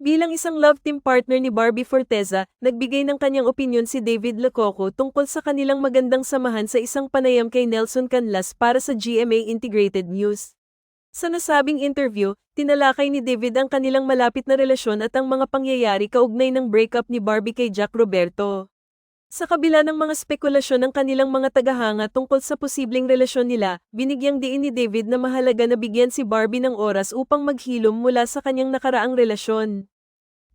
Bilang isang love team partner ni Barbie Forteza, nagbigay ng kanyang opinyon si David Lococo tungkol sa kanilang magandang samahan sa isang panayam kay Nelson Canlas para sa GMA Integrated News. Sa nasabing interview, tinalakay ni David ang kanilang malapit na relasyon at ang mga pangyayari kaugnay ng breakup ni Barbie kay Jack Roberto. Sa kabila ng mga spekulasyon ng kanilang mga tagahanga tungkol sa posibleng relasyon nila, binigyang diin ni David na mahalaga na bigyan si Barbie ng oras upang maghilom mula sa kanyang nakaraang relasyon.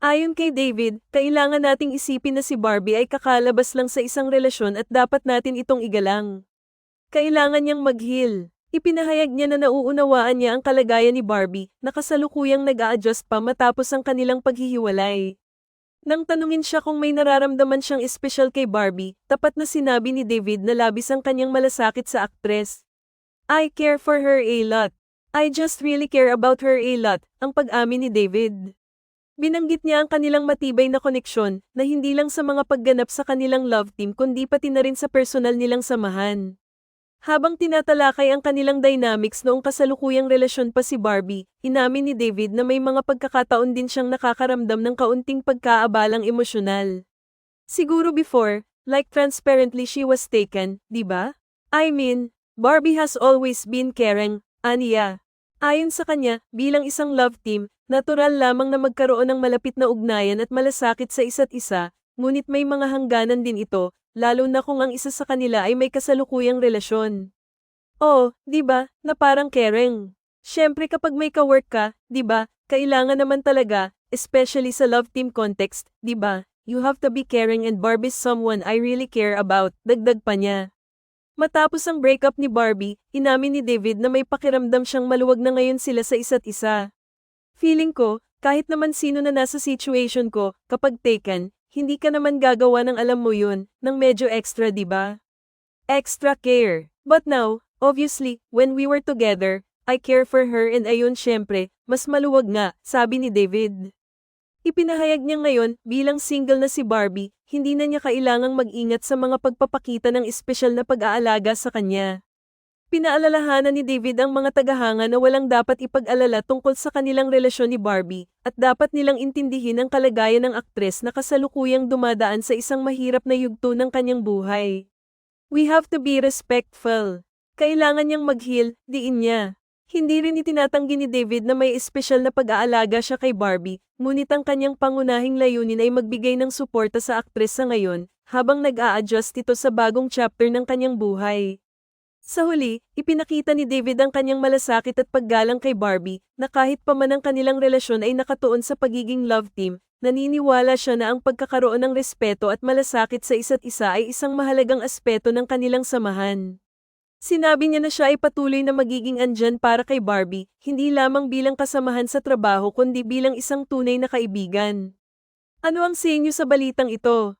Ayon kay David, kailangan nating isipin na si Barbie ay kakalabas lang sa isang relasyon at dapat natin itong igalang. Kailangan niyang maghil. Ipinahayag niya na nauunawaan niya ang kalagayan ni Barbie, na kasalukuyang nag-a-adjust pa matapos ang kanilang paghihiwalay. Nang tanungin siya kung may nararamdaman siyang espesyal kay Barbie, tapat na sinabi ni David na labis ang kanyang malasakit sa aktres. I care for her a lot. I just really care about her a lot, ang pag-amin ni David. Binanggit niya ang kanilang matibay na koneksyon na hindi lang sa mga pagganap sa kanilang love team kundi pati na rin sa personal nilang samahan. Habang tinatalakay ang kanilang dynamics noong kasalukuyang relasyon pa si Barbie, inamin ni David na may mga pagkakataon din siyang nakakaramdam ng kaunting pagkaabalang emosyonal. Siguro before, like transparently she was taken, di ba? I mean, Barbie has always been caring, aniya. Ayon sa kanya, bilang isang love team, Natural lamang na magkaroon ng malapit na ugnayan at malasakit sa isa't isa, ngunit may mga hangganan din ito, lalo na kung ang isa sa kanila ay may kasalukuyang relasyon. Oh, di ba, na parang caring. Siyempre kapag may ka-work ka, di ba, kailangan naman talaga, especially sa love team context, di ba, you have to be caring and Barbie's someone I really care about, dagdag pa niya. Matapos ang breakup ni Barbie, inamin ni David na may pakiramdam siyang maluwag na ngayon sila sa isa't isa. Feeling ko, kahit naman sino na nasa situation ko, kapag taken, hindi ka naman gagawa ng alam mo yun, ng medyo extra ba? Extra care. But now, obviously, when we were together, I care for her and ayun syempre, mas maluwag nga, sabi ni David. Ipinahayag niya ngayon, bilang single na si Barbie, hindi na niya kailangang mag-ingat sa mga pagpapakita ng espesyal na pag-aalaga sa kanya. Pinaalalahanan ni David ang mga tagahanga na walang dapat ipag-alala tungkol sa kanilang relasyon ni Barbie, at dapat nilang intindihin ang kalagayan ng aktres na kasalukuyang dumadaan sa isang mahirap na yugto ng kanyang buhay. We have to be respectful. Kailangan niyang mag-heal, diin niya. Hindi rin itinatanggi ni David na may espesyal na pag-aalaga siya kay Barbie, ngunit ang kanyang pangunahing layunin ay magbigay ng suporta sa aktres sa ngayon, habang nag-a-adjust ito sa bagong chapter ng kanyang buhay. Sa huli, ipinakita ni David ang kanyang malasakit at paggalang kay Barbie, na kahit pa man ang kanilang relasyon ay nakatuon sa pagiging love team, naniniwala siya na ang pagkakaroon ng respeto at malasakit sa isa't isa ay isang mahalagang aspeto ng kanilang samahan. Sinabi niya na siya ay patuloy na magiging andyan para kay Barbie, hindi lamang bilang kasamahan sa trabaho kundi bilang isang tunay na kaibigan. Ano ang sa inyo sa balitang ito?